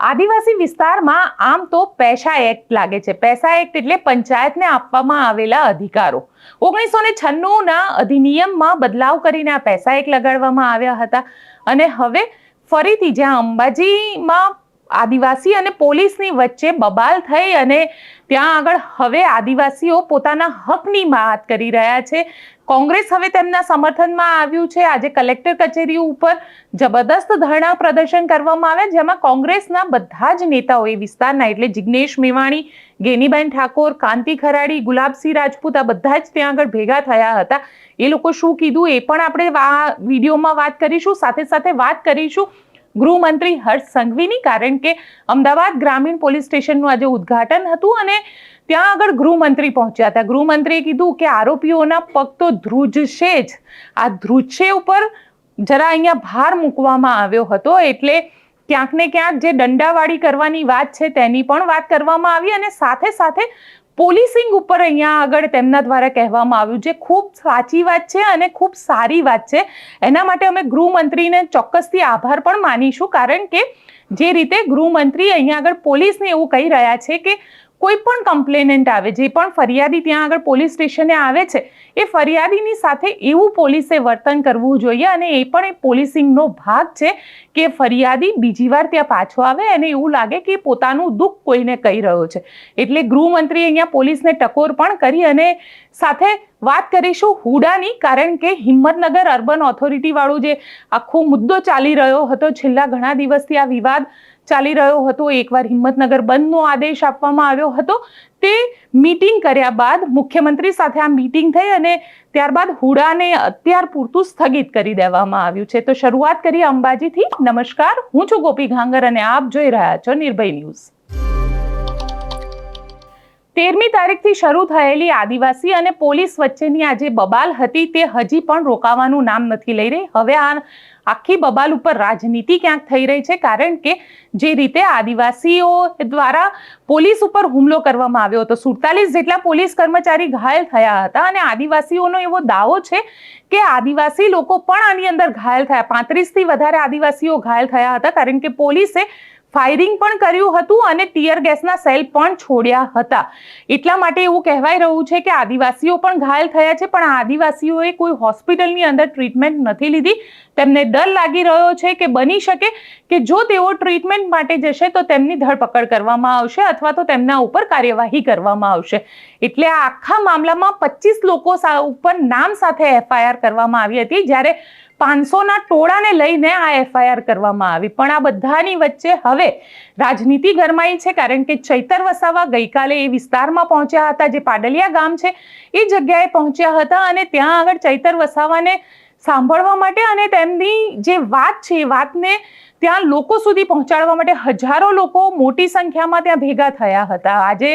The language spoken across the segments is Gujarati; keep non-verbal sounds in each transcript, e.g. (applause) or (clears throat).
આદિવાસી વિસ્તારમાં આમ તો પૈસા એક્ટ લાગે છે. પૈસા એક્ટ એટલે પંચાયતને આપવામાં આવેલા અધિકારો. ઓગણીસો ને છન્નુંના અધિનિયમમાં બદલાવ કરીને આ પૈસા એક્ટ લગાડવામાં આવ્યા હતા. અને હવે ફરીથી જ્યાં અંબાજીમાં આદિવાસી અને પોલીસની વચ્ચે બબાલ થઈ અને ત્યાં આગળ હવે આદિવાસીઓ પોતાના હકની વાત કરી રહ્યા છે. કોંગ્રેસ હવે તેમના સમર્થનમાં આવ્યું છે. આજે કલેક્ટર કચેરી ઉપર જબરદસ્ત ધરણા પ્રદર્શન કરવામાં આવ્યા, જેમાં કોંગ્રેસના બધા જ નેતાઓ એ વિસ્તારના એટલે જિગ્નેશ મેવાણી, ગેનીબેન ઠાકોર, કાંતિ ખરાડી, ગુલાબસિંહ રાજપૂત આ બધા જ ત્યાં આગળ ભેગા થયા હતા. એ લોકો શું કીધું એ પણ આપણે આ વિડીયોમાં વાત કરીશું. સાથે સાથે વાત કરીશું ગૃહમંત્રી હર્ષ સંઘવીની, કારણ કે અમદાવાદ ગ્રામીણ પોલીસ સ્ટેશનનું આજે ઉદ્ઘાટન હતું અને ત્યાં આગળ ગૃહમંત્રી પહોંચ્યા હતા. ગૃહમંત્રીએ કીધું કે આરોપીઓના પગ તો ધ્રુજશે જ. આ ધ્રુજશે ઉપર જરા અહીંયા ભાર મૂકવામાં આવ્યો હતો એટલે ક્યાંક ને ક્યાંક જે દંડાવાળી કરવાની વાત છે તેની પણ વાત કરવામાં આવી અને સાથે સાથે પોલીસિંગ ઉપર અહીંયા આગળ તેમના દ્વારા કહેવામાં આવ્યું છે. ખૂબ સાચી વાત છે અને ખૂબ સારી વાત છે. એના માટે અમે ગૃહમંત્રીને ચોક્કસથી આભાર પણ માનીશું કારણ કે જે રીતે ગૃહમંત્રી અહીંયા આગળ પોલીસને એવું કહી રહ્યા છે કે કોઈ પણ કમ્પ્લેનન્ટ આવે, જે પણ ફરિયાદી ત્યાં આગળ પોલીસ સ્ટેશને આવે છે, એ ફરિયાદીની સાથે એવું પોલીસે વર્તન કરવું જોઈએ અને એ પણ એ પોલીસિંગનો ભાગ છે કે ફરિયાદી બીજી વાર ત્યાં પાછો આવે અને એવું લાગે કે પોતાનું દુઃખ કોઈને કહી રહ્યો છે. એટલે ગૃહમંત્રીએ અહીંયા પોલીસને ટકોર પણ કરી અને સાથે વાત કરીશું હુડાની, કારણ કે હિંમતનગર અર્બન ઓથોરિટીવાળું જે આખો મુદ્દો ચાલી રહ્યો હતો, છેલ્લા ઘણા દિવસથી આ વિવાદ ચાલી રહ્યો હતો. એકવાર હિંમતનગર બંધનો આદેશ આપવામાં આવ્યો હતો. તે મીટિંગ કર્યા બાદ મુખ્યમંત્રી સાથે આ મીટિંગ થઈ અને ત્યારબાદ હુડાને અત્યાર પૂરતું સ્થગિત કરી દેવામાં આવ્યું છે. તો શરૂઆત કરીએ અંબાજીથી. નમસ્કાર. હું છું ગોપી ઘાંગર અને આપ જોઈ રહ્યા છો નિર્ભય ન્યૂઝ. તેરમી તારીખથી શરૂ થયેલી આદિવાસી અને પોલીસ વચ્ચેની આ જે બબાલ હતી તે હજી પણ રોકાવાનું નામ નથી લઈ રહી. હવે આ આખી બબાલ ઉપર રાજનીતિ ક્યાંક થઈ રહી છે, કારણ કે જે રીતે આદિવાસીઓ દ્વારા પોલીસ ઉપર હુમલો કરવામાં આવ્યો હતો. સુડતાલીસ જેટલા પોલીસ કર્મચારી ઘાયલ થયા હતા અને આદિવાસીઓનો એવો દાવો છે કે આદિવાસી લોકો પણ આની અંદર ઘાયલ થયા. પાંત્રીસથી વધારે આદિવાસીઓ ઘાયલ થયા હતા, કારણ કે પોલીસે ફાયરિંગ પણ કર્યું હતું અને ટીયર ગેસના સેલ પણ છોડ્યા હતા. એટલા માટે એવું કહેવાય રહ્યું છે કે આદિવાસીઓ પણ ઘાયલ થયા છે, પણ આ આદિવાસીઓએ કોઈ હોસ્પિટલની અંદર ટ્રીટમેન્ટ નથી લીધી. તેમને ડર લાગી રહ્યો છે કે બની શકે કે જો તેઓ ટ્રીટમેન્ટ માટે જશે તો તેમની ધરપકડ કરવામાં આવશે અથવા તો તેમના ઉપર કાર્યવાહી કરવામાં આવશે. એટલે આ આખા મામલામાં પચીસ લોકો ઉપર નામ સાથે એફઆઈઆર કરવામાં આવી હતી. જ્યારે પાંચસોના ટોળાને લઈને આ એફઆઈઆર કરવામાં આવી. પણ આ બધાની વચ્ચે હવે રાજનીતિ ગરમાઈ છે કારણ કે ચૈતર વસાવા ગઈકાલે એ વિસ્તારમાં પહોંચ્યા હતા, જે પાડલિયા ગામ છે, એ જગ્યાએ પહોંચ્યા હતા અને ત્યાં આગળ ચૈતર વસાવાને સાંભળવા માટે અને તેમની જે વાત છે એ વાતને ત્યાં લોકો સુધી પહોંચાડવા માટે હજારો લોકો મોટી સંખ્યામાં ત્યાં ભેગા થયા હતા. આજે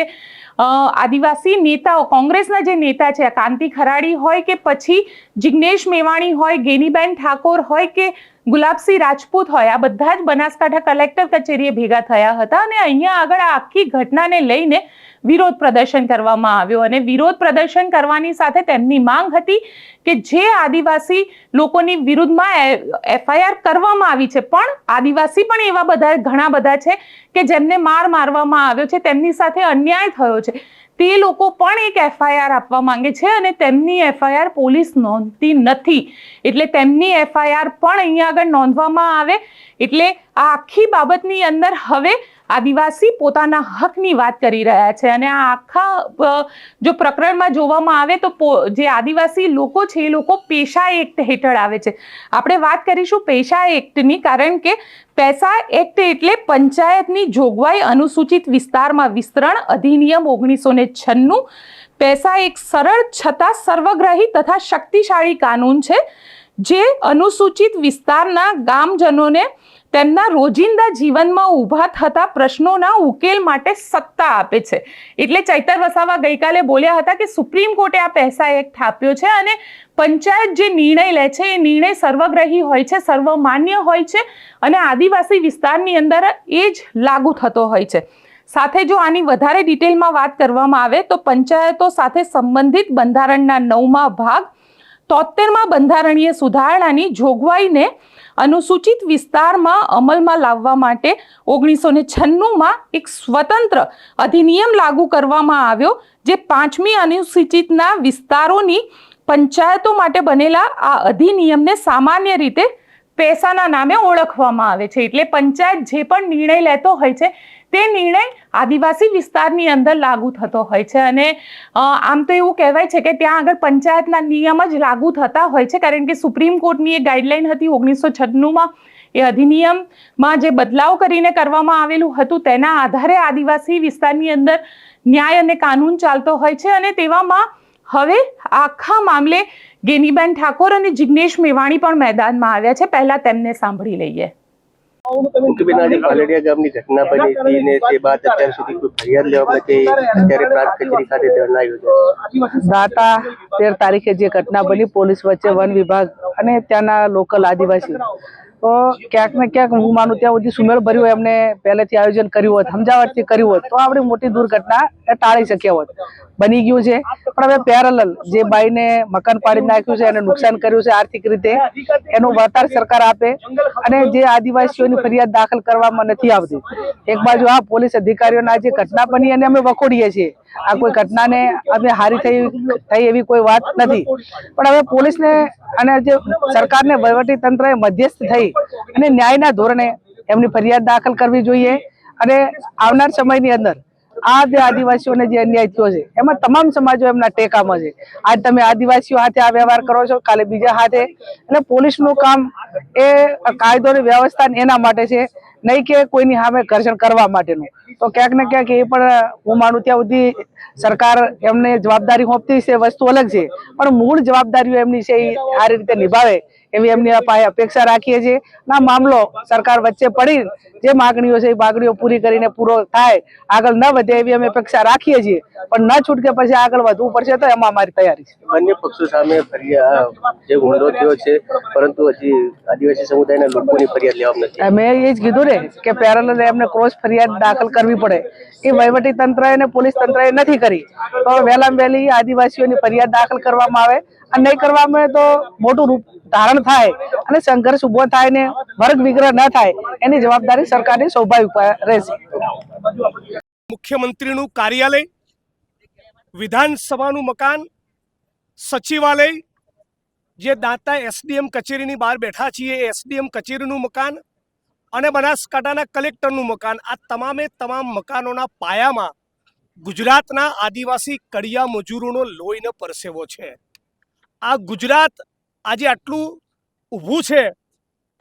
આદિવાસી નેતાઓ, કોંગ્રેસના જે નેતા છે કાંતિ ખરાડી હોય કે પછી જિગ્નેશ મેવાણી હોય, ગેનીબેન ઠાકોર હોય કે ગુલાબસિંહ રાજપૂત હોય, આ બધા જ બનાસકાંઠા કલેક્ટર કચેરીએ ભેગા થયા હતા અને અહીંયા આગળ આ આખી ઘટનાને લઈને વિરોધ પ્રદર્શન કરવામાં આવ્યો અને વિરોધ પ્રદર્શન કરવાની સાથે તેમની માંગ હતી કે જે આદિવાસી લોકોની વિરુદ્ધમાં એફઆઈઆર કરવામાં આવી છે. પણ આદિવાસી પણ એવા બધા, ઘણા બધા છે કે જેમને માર મારવામાં આવ્યો છે, તેમની સાથે અન્યાય થયો છે. તે લોકો પણ એક એફઆઈઆર આપવા માંગે છે અને તેમની એફઆઈઆર પોલીસ નોંધતી નથી. એટલે તેમની એફઆઈઆર પણ અહીંયા આગળ નોંધવામાં આવે. એટલે આ આખી બાબતની અંદર હવે આદિવાસી પોતાના હકની વાત કરી રહ્યા છે અને આ આખા જો પ્રકરણમાં જોવામાં આવે તો જે આદિવાસી લોકો છે એ લોકો પેશા એક્ટ હેઠળ આવે છે. આપણે વાત કરીશું પેશા એક્ટની કારણ કે પેશા એક્ટ એટલે પંચાયતની જોગવાઈ અનુસૂચિત વિસ્તારમાં વિસ્તરણ અધિનિયમ ઓગણીસો ને છન્નું. પેશા એક સરળ છતાં સર્વગ્રાહી તથા શક્તિશાળી કાનૂન છે, જે અનુસૂચિત વિસ્તારના ગામજનોને તેમના રોજિંદા જીવનમાં ઊભા થતા પ્રશ્નોના ઉકેલ માટે સત્તા આપે છે. એટલે ચૈતર વસાવા ગઈકાલે બોલ્યા હતા કે સુપ્રીમ કોર્ટે આ પૈસા એક્ટ આપ્યો છે અને પંચાયત જે નિર્ણય લે છે, એ નિર્ણય સર્વગ્રહી હોય છે, સર્વમાન્ય હોય છે અને આદિવાસી વિસ્તારની અંદર એ જ લાગુ થતો હોય છે. સાથે જો આની વધારે ડિટેલમાં વાત કરવામાં આવે તો પંચાયતો સાથે સંબંધિત બંધારણના નવમા ભાગ તોતેરમાં બંધારણીય સુધારણાની જોગવાઈને અનુસૂચિત વિસ્તારમાં અમલમાં લાવવા માટે ઓગણીસો ને છન્નુંમાં એક સ્વતંત્ર અધિનિયમ લાગુ કરવામાં આવ્યો, જે પાંચમી અનુસૂચિતના વિસ્તારોની પંચાયતો માટે બનેલા આ અધિનિયમને સામાન્ય રીતે પૈસાના નામે ઓળખવામાં આવે છે. એટલે પંચાયત જે પણ નિર્ણય લેતો હોય છે તે નિર્ણય આદિવાસી વિસ્તારની અંદર લાગુ થતો હોય છે અને આમ તો એવું કહેવાય છે કે ત્યાં આગળ પંચાયતના નિયમ જ લાગુ થતા હોય છે. કારણ કે સુપ્રીમ કોર્ટની એક ગાઈડલાઈન હતી ઓગણીસો છન્નુંમાં. એ અધિનિયમમાં જે બદલાવ કરીને કરવામાં આવેલું હતું તેના આધારે આદિવાસી વિસ્તારની અંદર ન્યાય અને કાનૂન ચાલતો હોય છે અને તેવામાં હવે આખા મામલે ગેનીબેન ઠાકોર અને જિગ્નેશ મેવાણી પણ મેદાનમાં આવ્યા છે. પહેલા તેમને સાંભળી લઈએ. મુખ્યબેન આજે પાલડિયા ગામની ઘટના બની હતી ને તે બાદ અત્યાર સુધી કોઈ ફરિયાદ લેવામાં નથી અત્યારે પ્રાંત કચેરી ખાતે ધરણા યોજાયા દાતા તેર તારીખે જે ઘટના બની પોલીસ વચ્ચે વન વિભાગ અને ત્યાંના લોકલ આદિવાસી. તો ક્યાંક ને ક્યાંક હું માનું ત્યાં સુધી સુમેળ ભર્યું એમને પહેલેથી આયોજન કર્યું હોત, સમજાવટથી કર્યું હોત, તો આપણી મોટી દુર્ઘટના ટાળી શક્યા હોત. બની ગયું છે. પણ હવે પેરેલલ જે બાઈને મકાન પાડી નાખ્યું છે, એને નુકસાન કર્યું છે આર્થિક રીતે, એનું વળતર સરકાર આપે અને જે આદિવાસીઓની ફરિયાદ દાખલ કરવામાં નથી આવતી. એક બાજુ આ પોલીસ અધિકારીઓના જે ઘટના બની, એને અમે વખોડીએ છીએ. આ કોઈ ઘટનાને અમે હારી થઈ થઈ એવી કોઈ વાત નથી. પણ હવે પોલીસને અને જે સરકારને વહીવટી મધ્યસ્થ થઈ અને ન્યાયના ધોરણે એમની ફરિયાદ દાખલ કરવી જોઈએ અને આવનાર સમયની અંદર આ જે આદિવાસીઓને જે અન્યાય થયો છે, એમાં તમામ સમાજો એમના ટેકામાં છે. આજ તમે આદિવાસીઓ હાથે આ વ્યવહાર કરો છો, કાલે બીજા હાથે. એટલે પોલીસનું કામ એ કાયદો અને વ્યવસ્થા એના માટે છે નહીં કે કોઈની સામે ઘર્ષણ કરવા માટેનું. તો ક્યાંક ને ક્યાંક એ પણ હું માનું ત્યાં સુધી સરકાર એમને જવાબદારી સોંપતી છે, વસ્તુ અલગ છે. પણ મૂળ જવાબદારીઓ એમની છે એ આ રીતે નિભાવે. એવી એમની અપેક્ષા રાખીએ છીએ. ના મામલો સરકાર વચ્ચે પડી જે માગણીઓ છે એ માગણીઓ પૂરી કરીને પૂરો થાય. આગળ ન વધે એવી અમે અપેક્ષા રાખીએ છીએ. પણ ન છૂટકે પછી આગળ વધવું પડશે તો એમાં અમારી તૈયારી છે. અન્ય પક્ષો સામે જે હુમલો થયો છે પરંતુ હજી આદિવાસી સમુદાયના લોકોની ફરિયાદ લેવામાં નથી મેં એ જ કીધું ને કે પેરેલલ એમને ક્રોસ ફરિયાદ દાખલ કરવી પડે. એ વહીવટી તંત્રએ અને પોલીસ તંત્રએ નથી કરી. તો વહેલામાં વહેલી આદિવાસીઓની ફરિયાદ દાખલ કરવામાં આવે. અને નહીં કરવામાં તો મોટું રૂપ ધારણ થાય અને સંઘર્ષ ઊભો થાય ને વર્ગ વિગ્રહ ન થાય, એની જવાબદારી સરકારની સ્વાભાવિક રહેશે. મુખ્યમંત્રીનું કાર્યાલય, વિધાનસભાનું મકાન, સચિવાલય, જે દાંતા એસડીએમ કચેરીની બહાર બેઠા છીએ એ એસડીએમ કચેરીનું મકાન અને બનાસકાંઠાના કલેક્ટરનું મકાન, આ તમામે તમામ મકાનોના પાયામાં ગુજરાતના આદિવાસી કડિયા મજૂરોનો લોહીનો પરસેવો છે. આ ગુજરાત આજે આટલું ઊભું છે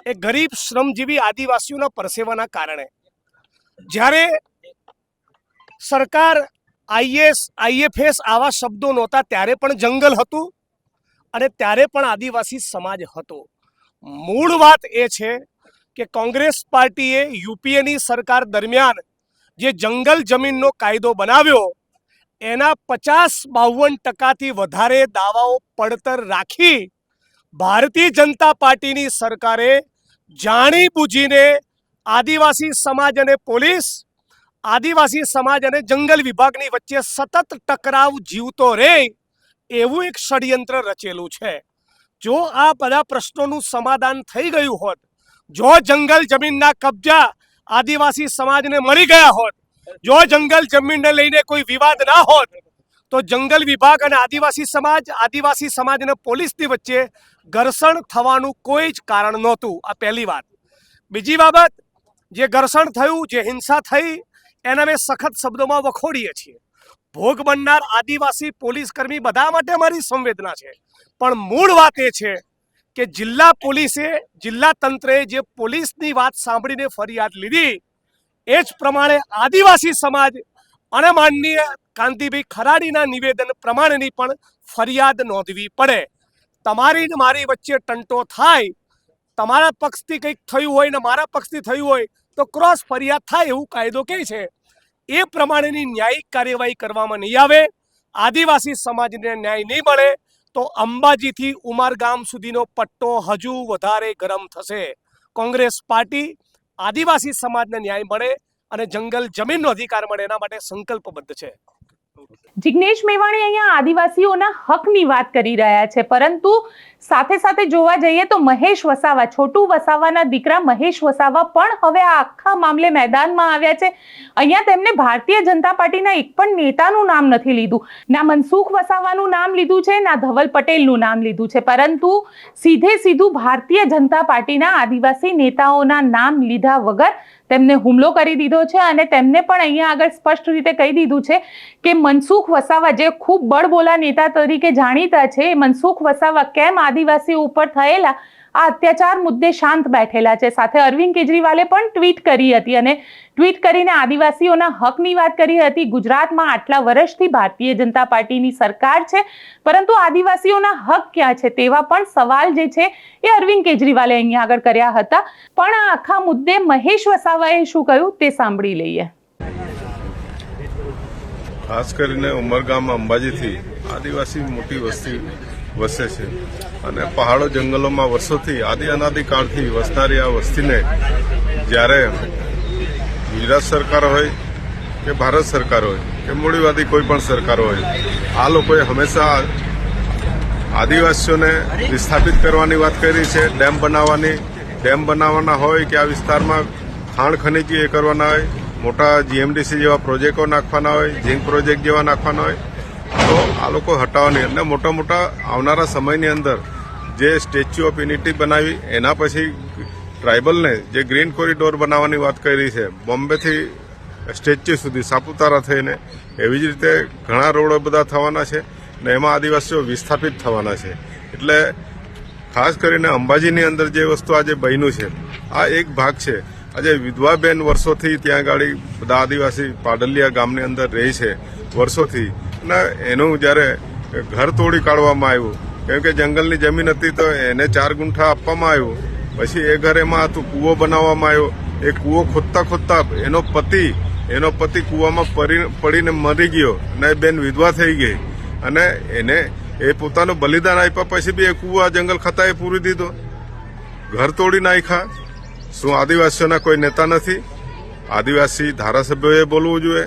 એ ગરીબ, શ્રમજીવી આદિવાસીઓના પરસેવાના કારણે. જ્યારે સરકાર, આઈએસ, આઈએફએસ આવા શબ્દો નહોતા, ત્યારે પણ જંગલ હતું અને ત્યારે પણ આદિવાસી સમાજ હતો. મૂળ વાત એ છે કે કોંગ્રેસ પાર્ટીએ યુપીએની સરકાર દરમિયાન જે જંગલ જમીનનો કાયદો બનાવ્યો એના પચાસ બાવન ટકાથી વધારે દાવાઓ પડતર રાખી ભારતીય જનતા પાર્ટીની સરકારે જાણી બૂજીને આદિવાસી સમાજ અને પોલીસ, આદિવાસી સમાજ અને જંગલ વિભાગની વચ્ચે સતત ટકરાવ જીવતો રહે એવું એક ષડયંત્ર રચેલું છે. જો આ બધા પ્રશ્નોનું સમાધાન થઈ ગયું હોત, જો જંગલ જમીનના કબજા આદિવાસી સમાજને મળી ગયા હોત જો જંગલ જમીનને લઈને કોઈ વિવાદ ના હોત, તો જંગલ વિભાગ અને આદિવાસી સમાજ આદિવાસી સમાજ અને પોલીસની વચ્ચે ઘર્ષણ થવાનું કોઈ જ કારણ નહોતું. આ પહેલી વાત. બીજી બાબત, જે ઘર્ષણ થયું, જે હિંસા થઈ, એને અમે સખત શબ્દોમાં વખોડીએ છીએ. ભોગ બનનાર આદિવાસી પોલીસ કર્મી બધા માટે મારી સંવેદના છે. પણ મૂળ વાત એ છે કે જિલ્લા પોલીસે, જિલ્લા તંત્રએ જે પોલીસની વાત સાંભળીને ફરિયાદ લીધી એ જ પ્રમાણે આદિવાસી સમાજ અને માનનીય કાંતિભાઈ ખરાડીના નિવેદન પ્રમાણેની પણ ફરિયાદ નોંધવી પડે. તમારી ને મારી વચ્ચે ટંટો થાય, તમારા પક્ષથી કંઈક થયું હોય ને મારા પક્ષથી થયું હોય તો ક્રોસ ફરિયાદ થાય એવું કાયદો કહે છે. એ પ્રમાણેની ન્યાયિક કાર્યવાહી કરવામાં નહીં આવે, આદિવાસી સમાજને ન્યાય નહીં મળે તો અંબાજીથી ઉમરગામ સુધીનો પટ્ટો હજુ વધારે ગરમ થશે. કોંગ્રેસ પાર્ટી આદિવાસી સમાજને ન્યાય મળે અને જંગલ જમીનનો અધિકાર મળે એના માટે સંકલ્પબદ્ધ છે. જિગ્નેશ મેવાણી અહીંયા આદિવાસીઓના હકની વાત કરી રહ્યા છે, પરંતુ સાથે સાથે જોવા જઈએ તો મહેશ વસાવા, છોટુ વસાવાના દીકરા મહેશ વસાવા પણ હવે આ આખા મામલે મેદાનમાં આવ્યા છે. અહીંયા તેમને ભારતીય જનતા પાર્ટીના એક પણ નેતાનું નામ નથી લીધું. ના મનસુખ વસાવાનું નામ લીધું છે, ના ધવલ પટેલનું નામ લીધું છે. પરંતુ સીધે સીધું ભારતીય જનતા પાર્ટીના આદિવાસી નેતાઓના નામ લીધા વગર તેમને હુમલો કરી દીધો છે અને તેમને પણ અહીંયા આગળ સ્પષ્ટ રીતે કહી દીધું છે કે મનસુખ વસાવા જે ખૂબ બળબોલા નેતા તરીકે જાણીતા છે મનસુખ વસાવા કેમ આદિવાસીઓ ઉપર થયેલા આ અત્યાચાર મુદ્દે શાંત બેઠેલા છે. સાથે અરવિંદ કેજરીવાલે પણ ટ્વીટ કરી હતી અને ટ્વીટ કરીને આદિવાસીઓના હકની વાત કરી હતી. ગુજરાતમાં આટલા વર્ષથી ભારતીય જનતા પાર્ટીની સરકાર છે, પરંતુ આદિવાસીઓના હક ક્યાં છે તેવા પણ સવાલ જે છે એ અરવિંદ કેજરીવાલે અહીંયા આગળ કર્યા હતા. પણ આ આખા મુદ્દે મહેશ વસાવાએ શું કહ્યું તે સાંભળી લઈએ. ખાસ કરીને ઉમરગામ અંબાજીથી આદિવાસી મોટી વસ્તી વસે છે. અને પહાડો જંગલોમાં વર્ષોથી આદિ અનાદિકાળથી વસનારી આ વસ્તીને જ્યારે ગુજરાત સરકાર હોય કે ભારત સરકાર હોય કે મૂડીવાદી કોઈ પણ સરકાર હોય, આ લોકોએ હંમેશા આદિવાસીઓને વિસ્થાપિત કરવાની વાત કરી છે, ડેમ બનાવવાની. ડેમ બનાવવાના હોય કે આ વિસ્તારમાં ખાણ ખનીજી એ કરવાના હોય, મોટા જીએમડીસી જેવા પ્રોજેક્ટો નાખવાના હોય, ઝીંક પ્રોજેક્ટ જેવા નાખવાના હોય તો આ લોકો હટાવવાની અને મોટા મોટા આવનારા સમયની અંદર જે સ્ટેચ્યુ ઓફ યુનિટી બનાવી, એના પછી ટ્રાઇબલને જે ગ્રીન કોરિડોર બનાવવાની વાત કરી છે, બોમ્બેથી સ્ટેચ્યુ સુધી સાપુતારા થઈને એવી જ રીતે ઘણા રોડો બધા થવાના છે ને એમાં આદિવાસીઓ વિસ્થાપિત થવાના છે. એટલે ખાસ કરીને અંબાજીની અંદર જે વસ્તુ આજે બન્યું છે, આ એક ભાગ છે. આજે વિધવાબેન વર્ષોથી ત્યાં ગાડી બધા આદિવાસી પાડલિયા ગામની અંદર રહે છે, વર્ષોથી. અને એનું જ્યારે ઘર તોડી કાઢવામાં આવ્યું, કેમ કે જંગલની જમીન હતી તો એને ચાર ગુંઠા આપવામાં આવ્યું. પછી એ ઘર એમાં હતું, કૂવો બનાવવામાં આવ્યો. એ કૂવો ખોદતા ખોદતા એનો પતિ એનો પતિ કૂવામાં પડી- પડીને મરી ગયો અને બેન વિધવા થઈ ગઈ. અને એને, એ પોતાનું બલિદાન આપ્યા પછી બી એ કૂવો જંગલ ખાતાએ પૂરી દીધો. ઘર તોડી નાખ્યા. શું આદિવાસીઓના કોઈ નેતા નથી? આદિવાસી ધારાસભ્યોએ બોલવું જોઈએ.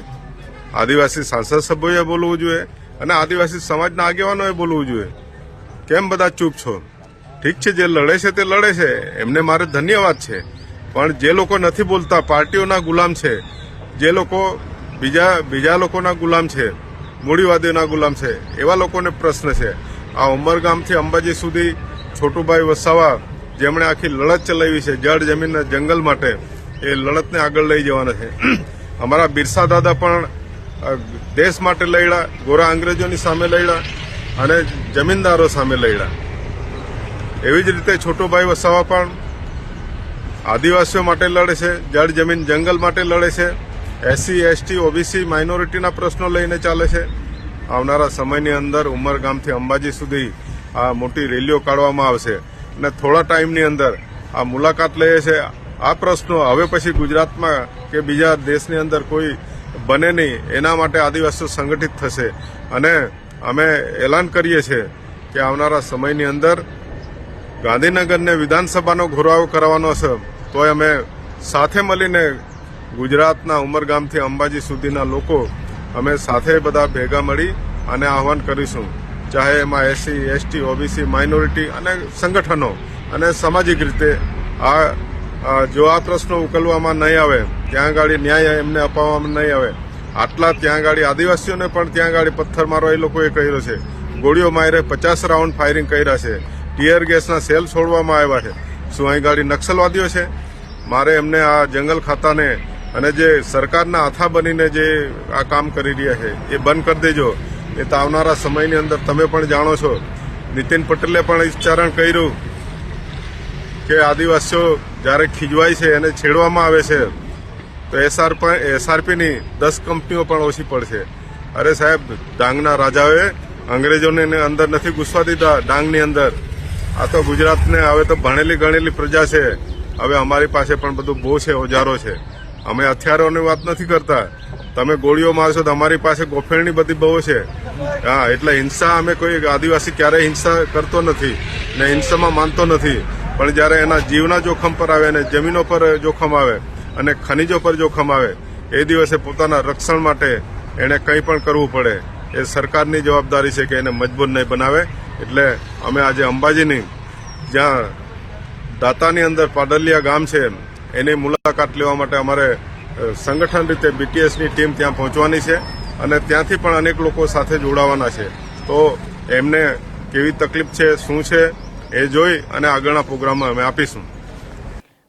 આદિવાસી સાંસદ સભ્યોએ બોલવું જોઈએ અને આદિવાસી સમાજના આગેવાનોએ બોલવું જોઈએ. કેમ બધા ચૂપ છો? ઠીક છે, જે લડે છે તે લડે છે, એમને મારે ધન્યવાદ છે. પણ જે લોકો નથી બોલતા, પાર્ટીઓના ગુલામ છે. જે લોકો બીજા બીજા લોકોના ગુલામ છે, મૂડીવાદીઓના ગુલામ છે, એવા લોકોને પ્રશ્ન છે. આ ઉમરગામથી અંબાજી સુધી છોટુભાઈ વસાવા જેમણે આખી લડત ચલાવી છે, જળ જમીનના જંગલ માટે, એ લડતને આગળ લઈ જવાના છે. (clears throat) અમારા બિરસા દાદા પણ દેશ માટે લડ્યા ગોરા અંગ્રેજોની સામે લડ્યા અને જમીનદારો સામે લડ્યા એવી જ રીતે છોટોભાઈ વસાવા પણ આદિવાસીઓ માટે લડે છે, જળ જમીન જંગલ માટે લડે છે એસસી એસટી ઓબીસી માઇનોરિટીના પ્રશ્નો લઈને ચાલે છે. આવનારા સમયની અંદર ઉમરગામથી અંબાજી સુધી આ મોટી રેલીઓ કાઢવામાં આવશે અને થોડા ટાઈમની અંદર આ મુલાકાત લઈએ છે. આ પ્રશ્નો હવે પછી ગુજરાતમાં કે બીજા દેશની અંદર કોઈ બને નહીં, એના માટે આદિવાસીઓ સંગઠિત થશે. અને અમે એલાન કરીએ છીએ કે આવનારા સમયની અંદર ગાંધીનગરને વિધાનસભાનો ઘોરાવો કરવાનો છે તોય અમે સાથે મળીને ગુજરાતના ઉમરગામથી અંબાજી સુધીના લોકો અમે સાથે બધા ભેગા મળી અને આહવાન કરીશું. ચાહે એમાં એસસી, એસટી, ઓબીસી, માઇનોરિટી અને સંગઠનો અને સામાજિક રીતે આ, જો આ પ્રશ્નો ઉકેલવામાં નહીં આવે ત્યાં ગાડી ન્યાય એમને અપાવવામાં નહીં આવે. આટલા ત્યાં ગાડી આદિવાસીઓને પણ ત્યાં ગાડી પથ્થરમારો એ લોકોએ કર્યો છે. ગોળીઓ મારે પચાસ રાઉન્ડ ફાયરિંગ કર્યા છે. ટીયર ગેસના સેલ છોડવામાં આવ્યા છે. શું અહીં ગાડી નક્સલવાદીઓ છે? મારે એમને આ જંગલ ખાતાને અને જે સરકારના આથા બનીને જે આ કામ કરી રહ્યા છે, એ બંધ કરી દેજો. એ તો આવનારા સમયની અંદર તમે પણ જાણો છો. નીતિન પટેલે પણ ઉચ્ચારણ કર્યું કે આદિવાસીઓ જ્યારે ખીજવાય છે, એને છેડવામાં આવે છે. તો એસઆર એસઆરપીની દસ કંપનીઓ પણ ઓછી પડશે. અરે સાહેબ, ડાંગના રાજાઓએ અંગ્રેજોને અંદર નથી ઘૂસવા દીધા, ડાંગની અંદર. આ તો ગુજરાતને હવે તો ભણેલી ગણેલી પ્રજા છે. હવે અમારી પાસે પણ બધું બહુ છે, ઓજારો છે. અમે હથિયારોની વાત નથી કરતા. તમે ગોળીઓ મારશો તો અમારી પાસે ગોફેણની બધી બહુ છે. હા, એટલે હિંસા અમે કોઈ આદિવાસી ક્યારેય હિંસા કરતો નથી ને હિંસામાં માનતો નથી. પણ જ્યારે એના જીવના જોખમ પર આવે અને જમીનો પર જોખમ આવે અને ખનિજો પર જોખમ આવે, એ દિવસે પોતાના રક્ષણ માટે એણે કંઈ પણ કરવું પડે, એ સરકારની જવાબદારી છે કે એને મજબૂત નહીં બનાવે. એટલે અમે આજે અંબાજીની જ્યાં દાતાની અંદર પાડલિયા ગામ છે, એની મુલાકાત લેવા માટે અમારે સંગઠન રીતે બીટીએસની ટીમ ત્યાં પહોંચવાની છે અને ત્યાંથી પણ અનેક લોકો સાથે જોડાવાના છે. તો એમને કેવી તકલીફ છે, શું છે, એ જોઈ અને આગળના પ્રોગ્રામમાં અમે આપીશું.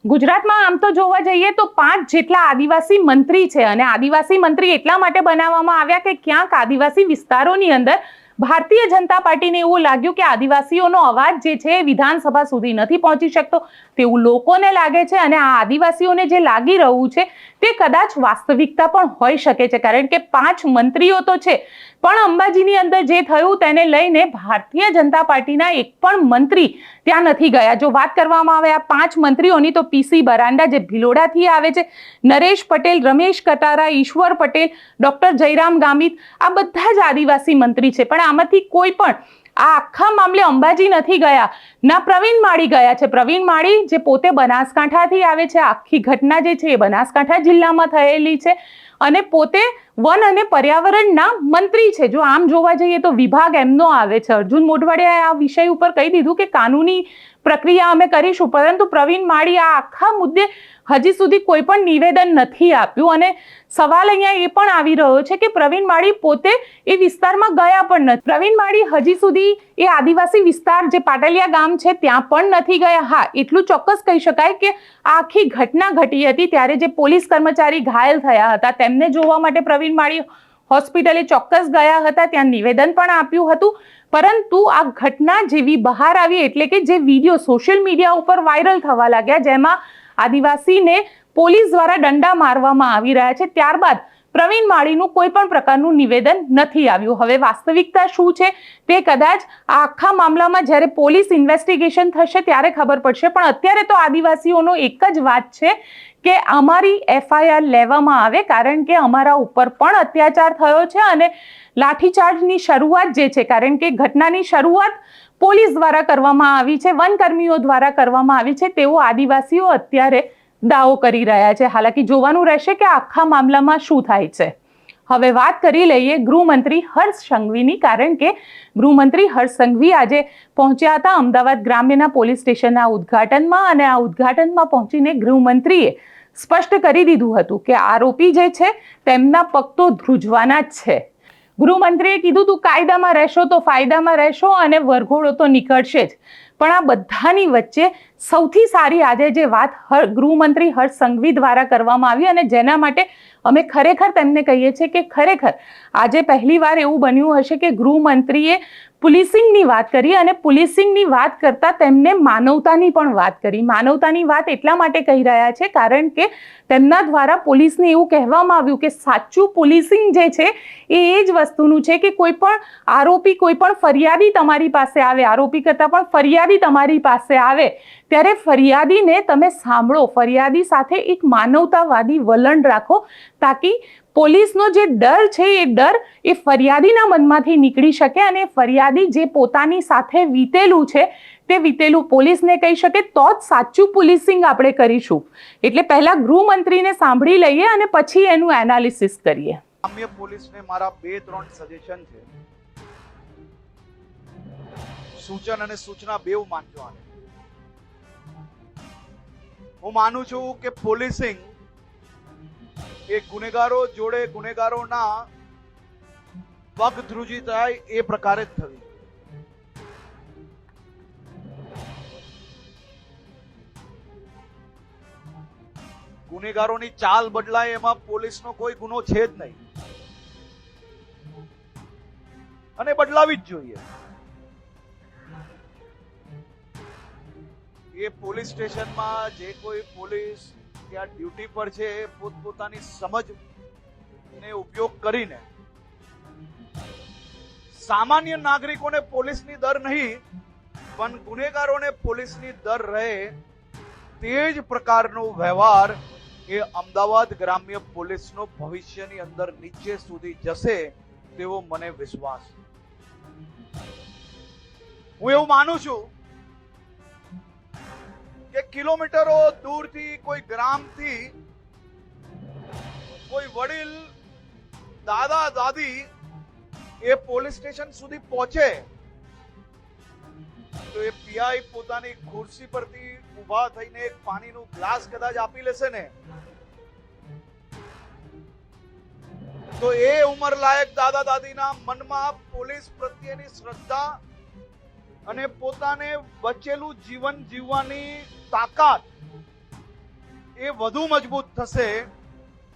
ગુજરાતમાં આમ તો જોવા જઈએ તો પાંચ જેટલા આદિવાસી મંત્રી છે અને આદિવાસી મંત્રી એટલા માટે બનાવવામાં આવ્યા કે ક્યાંક આદિવાસી વિસ્તારોની અંદર ભારતીય જનતા પાર્ટીને એવું લાગ્યું કે આદિવાસીઓનો અવાજ જે છે વિધાનસભા સુધી નથી પહોંચી શકતો. તેવું લોકોને લાગે છે અને આ આદિવાસીઓને જે લાગી રહ્યું છે તે કદાચ વાસ્તવિકતા પણ હોઈ શકે છે. કારણ કે પાંચ મંત્રીઓ તો છે. પણ અંબાજીની અંદર જે થયું તેને લઈને ભારતીય જનતા પાર્ટીના એક પણ મંત્રી ત્યાં નથી ગયા. જો વાત કરવામાં આવે આ પાંચ મંત્રીઓની તો પીસી બરાંડા જે ભિલોડાથી આવે છે, નરેશ પટેલ, રમેશ કટારા, ઈશ્વર પટેલ, ડોક્ટર જયરામ ગામિત આ બધા જ આદિવાસી મંત્રી છે. પણ આમાંથી કોઈ પણ આ આખા મામલે અંબાજી નથી ગયા. ના, પ્રવીણ માળી ગયા છે. પ્રવીણ માળી જે પોતે બનાસકાંઠાથી આવે છે, આખી ઘટના જે છે એ બનાસકાંઠા જિલ્લામાં થયેલી છે અને પોતે વન અને પર્યાવરણના મંત્રી છે. જો આમ જોવા જઈએ તો વિભાગ એમનો આવે છે. અર્જુન મોઢવાડિયાએ આ વિષય ઉપર કહી દીધું કે કાનૂની પ્રક્રિયા અમે કરીશું. પરંતુ પ્રવીણ માળી આ આખા મુદ્દે હજી સુધી કોઈ પણ નિવેદન નથી આપ્યું અને સવાલ અહીંયા એ પણ આવી રહ્યો છે કે પ્રવીણ માળી પોતે એ વિસ્તારમાં ગયા પણ નથી. પ્રવીણ માળી હજી સુધી એ આદિવાસી વિસ્તાર જે પાટલિયા ગામ છે ત્યાં પણ નથી ગયા. હા, એટલું ચોક્કસ કહી શકાય કે આખી ઘટના ઘટી હતી ત્યારે જે પોલીસ કર્મચારી ઘાયલ થયા હતા, તેમને જોવા માટે પ્રવીણ માળી હોસ્પિટલે ચોક્કસ ગયા હતા, ત્યાં નિવેદન પણ આપ્યું હતું. પરંતુ આ ઘટના જેવી બહાર આવી એટલે કે જે વીડિયો સોશિયલ મીડિયા ઉપર વાયરલ થવા લાગ્યા, જેમાં આદિવાસીને પોલીસ દ્વારા દંડા મારવામાં આવી રહ્યા છે. ત્યારબાદ પ્રવીણ માળીનું કોઈ પણ પ્રકારનું નિવેદન નથી આવ્યું. હવે વાસ્તવિકતા શું છે? તે કદાચ આ આખા મામલામાં જ્યારે પોલીસ ઇન્વેસ્ટિગેશન થશે ત્યારે ખબર પડશે. પણ અત્યારે તો આદિવાસીઓનો એક જ વાત છે કે અમારી એફઆઈઆર લેવામાં આવે કારણ કે અમારા ઉપર પણ અત્યાચાર થયો છે અને લાઠીચાર્જની શરૂઆત જે છે, કારણ કે ઘટનાની શરૂઆત પોલીસ દ્વારા કરવામાં આવી છે, વનકર્મીઓ દ્વારા કરવામાં આવી છે, તેઓ આદિવાસીઓ અત્યારે દાવો કરી રહ્યા છે. હાલાકી જોવાનું રહેશે કે આખા મામલામાં શું થાય છે. હવે વાત કરી લઈએ ગૃહમંત્રી હર્ષ સંઘવીની, કારણ કે ગૃહમંત્રી હર્ષ સંઘવી આજે પહોંચ્યા હતા અમદાવાદ ગ્રામ્યના પોલીસ સ્ટેશનના ઉદ્ઘાટનમાં અને આ ઉદ્ઘાટનમાં પહોંચીને ગૃહમંત્રીએ સ્પષ્ટ કરી દીધું હતું કે આરોપી જે છે, તેમના પગ તો ધ્રુજવાના જ છે. ગૃહમંત્રીએ કીધું તું કાયદામાં રહેશો તો ફાયદામાં રહેશો અને વરઘોડો તો નીકળશે જ. પણ આ બધાની વચ્ચે સૌથી સારી આજે જે વાત હર- ગૃહમંત્રી હર્ષ સંઘવી દ્વારા કરવામાં આવી અને જેના માટે અમે ખરેખર તેમને કહીએ છીએ કે ખરેખર આજે પહેલીવાર એવું બન્યું હશે કે ગૃહમંત્રીએ પુલિસિંગની વાત કરી અને પુલિસિંગની વાત કરતા તેમને માનવતાની પણ વાત કરી. માનવતાની વાત એટલા માટે કહી રહ્યા છે કારણ કે તેમના દ્વારા પોલીસને એવું કહેવામાં આવ્યું કે સાચું પોલીસિંગ જે છે એ એ જ વસ્તુનું છે કે કોઈ પણ આરોપી કોઈ પણ ફરિયાદી તમારી પાસે આવે, આરોપી કરતાં પણ ફરિયાદી તમારી પાસે આવે. ત્યારે ફરિયાદીને તમે સાંભળો, ફરિયાદી સાથે એક માનવતાવાદી વલણ રાખો તાકી પોલીસનો જે ડર છે એ ડર એ ફરિયાદીના મનમાંથી નીકળી શકે અને ફરિયાદી જે પોતાની સાથે વીતેલું છે તે વીતેલું પોલીસને કહી શકે. તો જ સાચું પોલીસિંગ આપણે કરીશું. એટલે પહેલા ગૃહમંત્રીને સાંભળી લઈએ અને પછી એનું એનાલિસિસ કરીએ. ગ્રામ્ય પોલીસને મારા બે ત્રણ સજેશન છે. સૂચન અને સૂચના બેવ માનજો આને. હું માનું છું કે પોલીસિંગ એ ગુનેગારો જોડે ગુનેગારોના પગ ધ્રુજી થાય એ પ્રકારે જ થવી ગુનેગારોની ચાલ બદલાય એમાં પોલીસનો કોઈ ગુનો છે જ નહીં. અને બદલાવી જ જોઈએ. એ પોલીસ સ્ટેશનમાં જે કોઈ પોલીસ ત્યાં ડ્યુટી પર છે એ પોતપોતાની સમજ ને ઉપયોગ કરીને સામાન્ય નાગરિકોને પોલીસની દર નહીં, પણ ગુનેગારોને પોલીસની દર રહે તે જ પ્રકારનો વ્યવહાર એ અમદાવાદ ગ્રામ્ય પોલીસનો ભવિષ્યની અંદર નીચે સુધી જશે તેવો મને વિશ્વાસ. હું એવું માનું છું કે કિલોમીટરો દૂરથી, કોઈ ગ્રામથી, કોઈ વડીલ, દાદા, દાદી એ પોલીસ સ્ટેશન સુધી પહોંચે, તો એ પીઆઈ પોતાની ખુરશી પરથી ઊભા થઈને એક પાણીનું ગ્લાસ કદાચ આપી લેશે ને. તો એ ઉંમર લાયક દાદા દાદીના મનમાં પોલીસ પ્રત્યેની શ્રદ્ધા અને પોતાને બચેલું જીવન જીવવાની તાકાત એ વધુ મજબૂત થશે.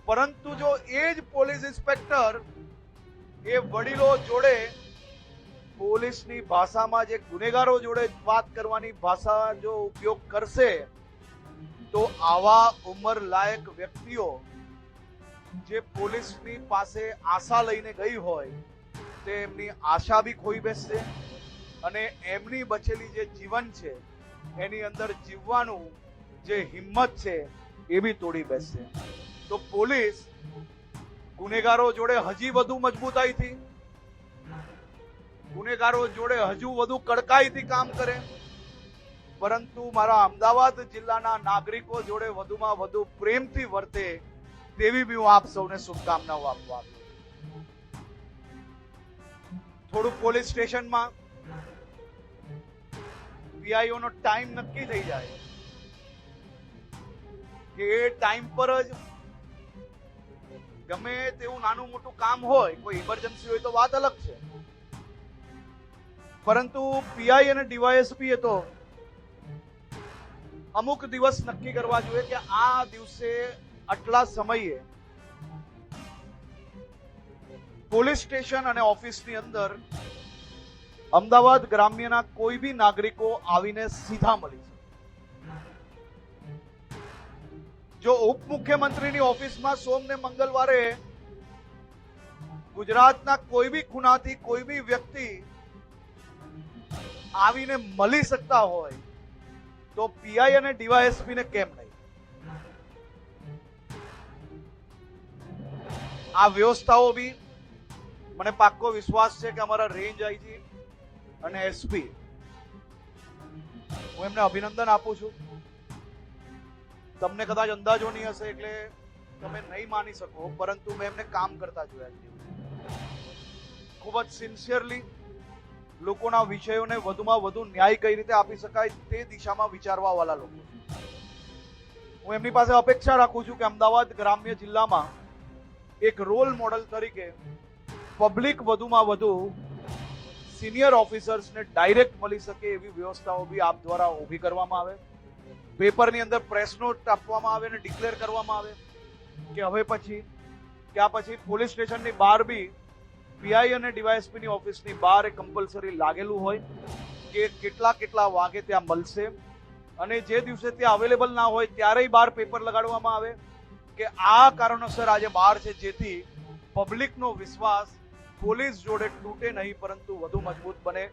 પરંતુ જો એ જ પોલીસ ઇન્સ્પેક્ટર એ વડીલો જોડે પોલીસની ભાષામાં જે ગુનેગારો જોડે વાત કરવાની ભાષા જો ઉપયોગ કરશે, તો આવા ઉંમર લાયક વ્યક્તિઓ જે પોલીસની પાસે આશા લઈને ગઈ હોય, તે એમની આશા બી ખોઈ બેસશે. અને એમની બચેલી જે જીવન છે, એની અંદર જીવવાનું જે હિંમત છે, એ બી તોડી બેસશે. તો પોલીસ ગુનેગારો જોડે હજી વધુ મજબૂતાઈથી, ગુનેગારો જોડે હજુ વધુ કડકાઈથી કામ કરે. પરંતુ મારા અમદાવાદ જિલ્લાના નાગરિકો જોડે વધુમાં વધુ પ્રેમથી વર્તે, તેવી બી હું આપ સૌને શુભકામનાઓ આપવા થોડું પોલીસ સ્ટેશનમાં પીઆઈઓ નો ટાઈમ નક્કી થઈ જાય. કે એ ટાઈમ પર જ ગમે તેવું નાનું મોટું કામ હોય, કોઈ ઇમરજન્સી હોય તો વાત અલગ છે. પરંતુ પીઆઈ અને ડીવાયએસપી એ તો અમુક દિવસ નક્કી કરવા જોઈએ કે આ દિવસે આટલા સમયે પોલીસ સ્ટેશન અને ઓફિસની અંદર અમદાવાદ ગ્રામ્યના કોઈ બી નાગરિકો આવીને સીધા મળી શકે. જો ઉપમુખ્યમંત્રીની ઓફિસમાં સોમ ને મંગળવારે ગુજરાતના કોઈ બી ખૂણાથી કોઈ બી વ્યક્તિ આવીને મળી શકતા હોય, તો પીઆઈ અને ડીવાયએસપી ને કેમ નહીં? આ વ્યવસ્થાઓ બી મને પાક્કો વિશ્વાસ છે કે અમારા રેન્જ આઈજી અને એસપી હું એમને અભિનંદન આપું છું. તમને કદાચ અંદાજો નહીં હશે એટલે તમે નહીં માની શકો, પરંતુ મેં એમને કામ કરતા જોયા છે. ખૂબ જ સિન્સિયરલી લોકોના વિષયોને વધુમાં વધુ ન્યાય કઈ રીતે આપી શકાય તે દિશામાં વિચારવા વાળા લોકો. હું એમની પાસે અપેક્ષા રાખું છું કે અમદાવાદ ગ્રામ્ય જિલ્લામાં એક રોલ મોડલ તરીકે પબ્લિક વધુમાં વધુ સિનિયર ઓફિસર્સને ડાયરેક્ટ મળી શકે એવી વ્યવસ્થાઓ બી આપ દ્વારા ઊભી કરવામાં આવે. પેપરની અંદર પ્રેસ નોટ આપવામાં આવે અને ડિક્લેર કરવામાં આવે કે હવે પછી, કે પછી પોલીસ સ્ટેશનની બહાર બી પીઆઈ અને ડીવાયએસપીની ઓફિસની બહાર એ કમ્પલસરી લાગેલું હોય કે કેટલા કેટલા વાગે ત્યાં મળશે અને જે દિવસે ત્યાં અવેલેબલ ના હોય ત્યારેય બહાર પેપર લગાડવામાં આવે કે આ કારણોસર આજે બહાર છે જેથી પબ્લિકનો વિશ્વાસ પોલીસ જોડે તૂટે નહીં, પરંતુ વધુ મજબૂત બને.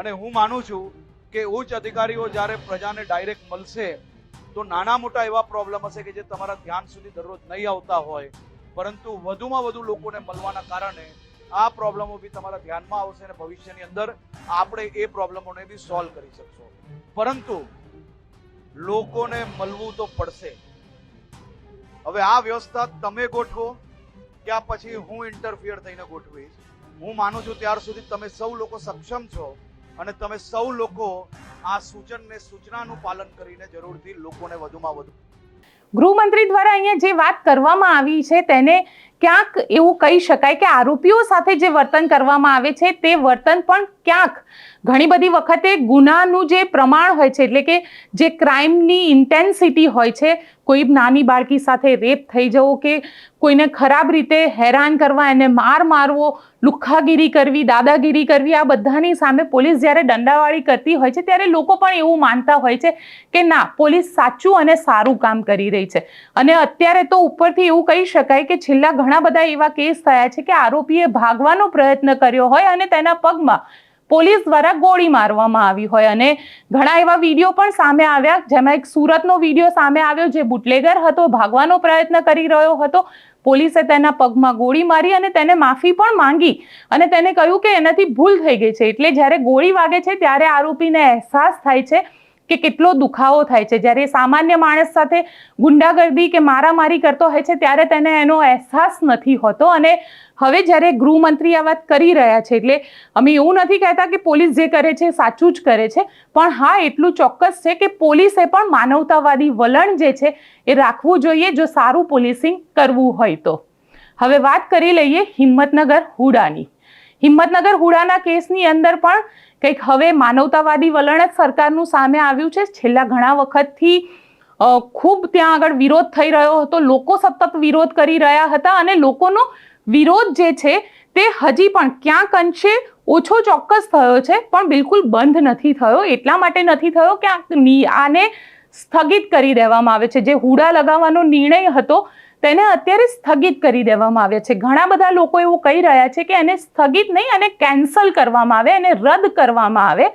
અને હું માનું છું કે ઉચ્ચ અધિકારીઓ જ્યારે પ્રજાને ડાયરેક્ટ મળશે, તો નાના મોટા એવા પ્રોબ્લેમ હશે કે જે તમારા ધ્યાન સુધી દરરોજ નહીં આવતા હોય. પરંતુ વધુમાં વધુ લોકોને મળવાના કારણે આ પ્રોબ્લેમો બી તમારા ધ્યાનમાં આવશે અને ભવિષ્યની અંદર આપણે એ પ્રોબ્લેમોને બી સોલ્વ કરી શકશો. પરંતુ લોકોને મળવું તો પડશે. હવે આ વ્યવસ્થા તમે ગોઠવો આ પછી હું ઇન્ટરફિયર થઈને ગોઠવીશ. હું માનું છું ત્યાર સુધી તમે સૌ લોકો સક્ષમ છો અને તમે સૌ લોકો આ સૂચનને સૂચનાનું પાલન કરીને જરૂરથી લોકોને વધુમાં વધુ ગૃહમંત્રી દ્વારા અહીંયા જે વાત કરવામાં આવી છે તેને ક્યાંક એવું કહી શકાય કે આરોપીઓ સાથે જે વર્તન કરવામાં આવે છે તે વર્તન પણ ક્યાંક ઘણી બધી વખતે ગુનાનું જે પ્રમાણ હોય છે, એટલે કે જે ક્રાઇમની ઇન્ટેન્સિટી હોય છે, કોઈ નાની બાળકી સાથે રેપ થઈ જવો કે કોઈને ખરાબ રીતે હેરાન કરવા, એને માર મારવો લુખ્ખાગીરી કરવી, દાદાગીરી કરવી, આ બધાની સામે પોલીસ જ્યારે દંડાવાળી કરતી હોય છે, ત્યારે લોકો પણ એવું માનતા હોય છે કે ના, પોલીસ સાચું અને સારું કામ કરી રહી છે. અને અત્યારે તો ઉપરથી એવું કહી શકાય કે છેલ્લા ઘણા બધા એવા કેસ થયા છે કે આરોપીએ ભાગવાનો પ્રયત્ન કર્યો હોય અને તેના પગમાં પોલીસ દ્વારા ગોળી મારવામાં આવી હોય અને ઘણા એવા વીડિયો પણ સામે આવ્યા, જેમાં એક સુરતનો વીડિયો સામે આવ્યો જે બુટલેગર હતો, ભાગવાનો પ્રયત્ન કરી રહ્યો હતો. પોલીસે તેના પગમાં ગોળી મારી અને તેને માફી પણ માંગી અને તેને કહ્યું કે એનાથી ભૂલ થઈ ગઈ છે. એટલે જ્યારે ગોળી વાગે છે, ત્યારે આરોપીને અહેસાસ થાય છે. કે કેટલો દુખાવો થાય છે? જ્યારે સામાન્ય માણસ સાથે ગુંડાગર્દી કે મારામારી કરતો હોય છે, ત્યારે તેને એનો અહેસાસ નથી હોતો. અને હવે જ્યારે ગૃહમંત્રી આ વાત કરી રહ્યા છે, એટલે અમે એવું નથી કહેતા કે પોલીસ જે કરે છે, સાચું જ કરે છે. પણ હા, એટલું ચોક્કસ છે કે પોલીસે પણ માનવતાવાદી વલણ જે છે, એ રાખવું જોઈએ જો સારું પોલીસિંગ કરવું હોય તો. હવે વાત કરી લઈએ હિંમતનગર હુડાની. હિંમતનગર હુડાના કેસની અંદર પણ કંઈક હવે માનવતાવાદી વલણ જ સરકારનું સામે આવ્યું છે. છેલ્લા ઘણા વખતથી ખૂબ ત્યાં આગળ વિરોધ થઈ રહ્યો હતો. લોકો સતત વિરોધ કરી રહ્યા હતા અને લોકોનો વિરોધ જે છે તે હજી પણ ક્યાંક અંશે ઓછો ચોક્કસ થયો છે, પણ બિલકુલ બંધ નથી થયો. એટલા માટે નથી થયો કે આને સ્થગિત કરી દેવામાં આવે છે. જે હુડા લગાવવાનો નિર્ણય હતો તેને અત્યારે સ્થગિત કરી દેવામાં આવ્યા છે. ઘણા બધા લોકો એવું કહી રહ્યા છે કે એને સ્થગિત નહીં અને કેન્સલ કરવામાં આવે એને રદ કરવામાં આવે.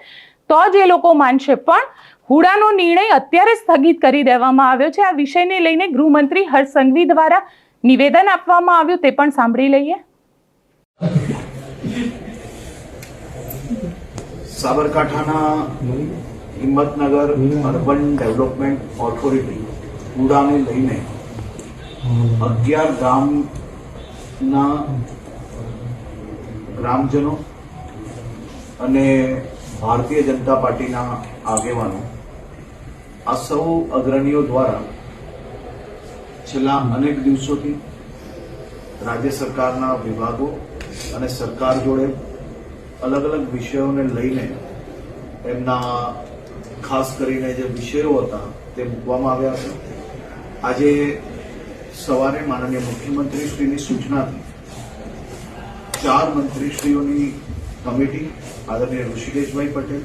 તો જ એ લોકો માનશે. પણ હુડાનો નિર્ણય અત્યારે સ્થગિત કરી દેવામાં આવ્યો છે. આ વિષયને લઈને ગૃહમંત્રી હર્ષ સંઘવી દ્વારા નિવેદન આપવામાં આવ્યું. તે પણ સાંભળી લઈએ. સાબરકાંઠાના હિંમતનગર અર્બન ડેવલપમેન્ટ ઓથોરિટી હુડાને લઈને અગિયાર ગામના ગ્રામજનો અને ભારતીય જનતા પાર્ટીના આગેવાનો આ સૌ અગ્રણીઓ દ્વારા છેલ્લા અનેક દિવસોથી રાજ્ય સરકારના વિભાગો અને સરકાર જોડે અલગ અલગ વિષયોને લઈને એમના ખાસ કરીને જે વિષયો હતા તે મૂકવામાં આવ્યા છે. આજે સવારે માનનીય મુખ્યમંત્રી શ્રીની સૂચનાથી ચાર મંત્રીશ્રીઓની કમિટી આદરણીય ઋષિકેશભાઈ પટેલ,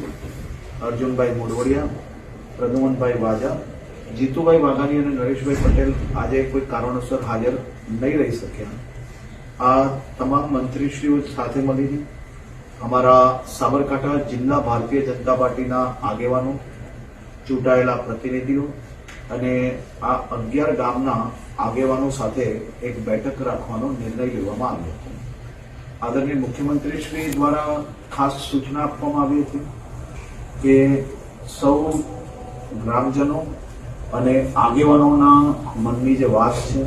અર્જુનભાઈ મોડવડિયા પ્રદુમનભાઈ વાજા, જીતુભાઈ વાઘાણી અને નરેશભાઈ પટેલ આજે કોઈ કારણોસર હાજર નહીં રહી શક્યા. આ તમામ મંત્રીશ્રીઓ સાથે મળીને અમારા સાબરકાંઠા જિલ્લા ભારતીય જનતા પાર્ટીના આગેવાનો, ચૂંટાયેલા પ્રતિનિધિઓ અને આ અગિયાર ગામના આગેવાનો સાથે એક બેઠક રાખવાનો નિર્ણય લેવામાં આવ્યો હતો. આદરણીય મુખ્યમંત્રી શ્રી દ્વારા ખાસ સૂચના આપવામાં આવી હતી કે સૌ ગ્રામજનો અને આગેવાનોના મનની જે વાત છે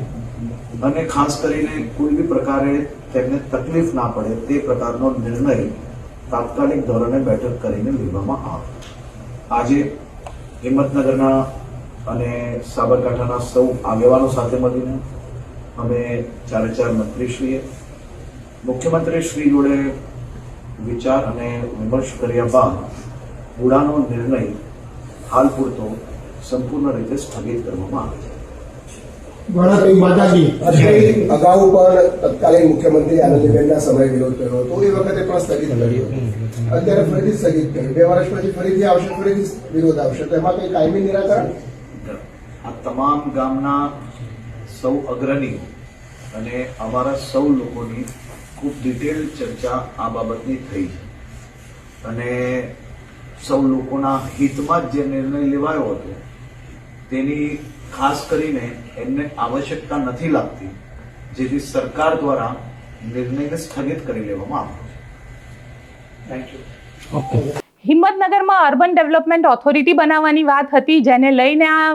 અને ખાસ કરીને કોઈ બી પ્રકારે તેમને તકલીફ ના પડે તે પ્રકારનો નિર્ણય તાત્કાલિક ધોરણે બેઠક કરીને લેવામાં આવે આજે હિંમતનગરના અને સાબરકાંઠાના સૌ આગેવાનો સાથે મળીને અમે ચારે ચાર મંત્રીશ્રીએ મુખ્યમંત્રી શ્રી જોડે વિચાર અને વિમર્શ કર્યા બાદ ઉડાનો નિર્ણય હાલ પૂરતો સંપૂર્ણ રીતે સ્થગિત કરવામાં આવે છે. અગાઉ પણ તત્કાલીન મુખ્યમંત્રી આનંદીબેનના સમય વિરોધ કર્યો હતો. એ વખતે પણ સ્થગિત કર્યો અત્યારે ફરીથી સ્થગિત કર્યું. બે વર્ષ પછી ફરીથી આવશે ફરીથી વિરોધ આવશે. તો એમાં કઈ કાયમી નિરાકરણ? તમામ ગામના સૌ અગ્રણીઓ અને અમારા સૌ લોકોની ખૂબ ડિટેલ ચર્ચા આ બાબતની થઈ છે. અને સૌ લોકોના હિતમાં જ જે નિર્ણય લેવાયો હતો તેની ખાસ કરીને એમને આવશ્યકતા નથી લાગતી જેથી સરકાર દ્વારા નિર્ણયને સ્થગિત કરી લેવામાં આવ્યો છે. થેન્ક યુ હિંમતનગરમાં અર્બન ડેવલપમેન્ટ ઓથોરિટી બનાવવાની વાત હતી જેને લઈને આ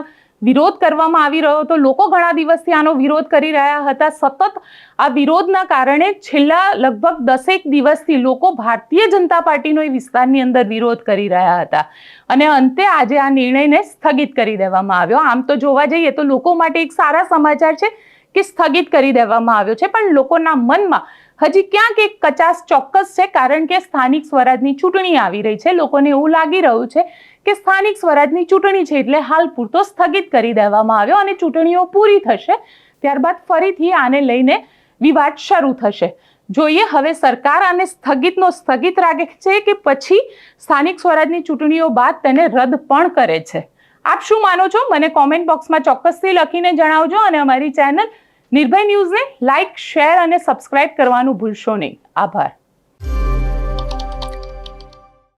વિરોધ કરવામાં આવી રહ્યો હતો. લોકો ઘણા દિવસથી આનો વિરોધ કરી રહ્યા હતા. સતત આ વિરોધના કારણે છેલ્લા લગભગ દસેક દિવસથી લોકો ભારતીય જનતા પાર્ટીનો એ વિસ્તારની અંદર વિરોધ કરી રહ્યા હતા. અને અંતે આજે આ નિર્ણયને સ્થગિત કરી દેવામાં આવ્યો. આમ તો જોવા જઈએ તો લોકો માટે એક સારા સમાચાર છે કે સ્થગિત કરી દેવામાં આવ્યો છે. પણ લોકોના મનમાં હજી ક્યાંક એક કચાસ ચોક્કસ છે, કારણ કે સ્થાનિક સ્વરાજની ચૂંટણી આવી રહી છે. લોકોને એવું લાગી રહ્યું છે કે સ્થાનિક સ્વરાજની ચૂંટણી છે એટલે હાલ પૂરતો સ્થગિત કરી દેવામાં આવ્યો અને ચૂંટણીઓ પૂરી થશે. ત્યારબાદ ફરીથી આને લઈને વિવાદ શરૂ થશે. જોઈએ હવે સરકાર આને સ્થગિતનો સ્થગિત રાખે છે કે પછી સ્થાનિક સ્વરાજની ચૂંટણીઓ બાદ તેને રદ પણ કરે છે. આપ શું માનો છો? મને કોમેન્ટ બોક્સમાં ચોક્કસથી લખીને જણાવજો અને અમારી ચેનલ નિર્ભય ન્યૂઝને લાઇક શેર અને સબસ્ક્રાઇબ કરવાનું ભૂલશો નહીં. આભાર.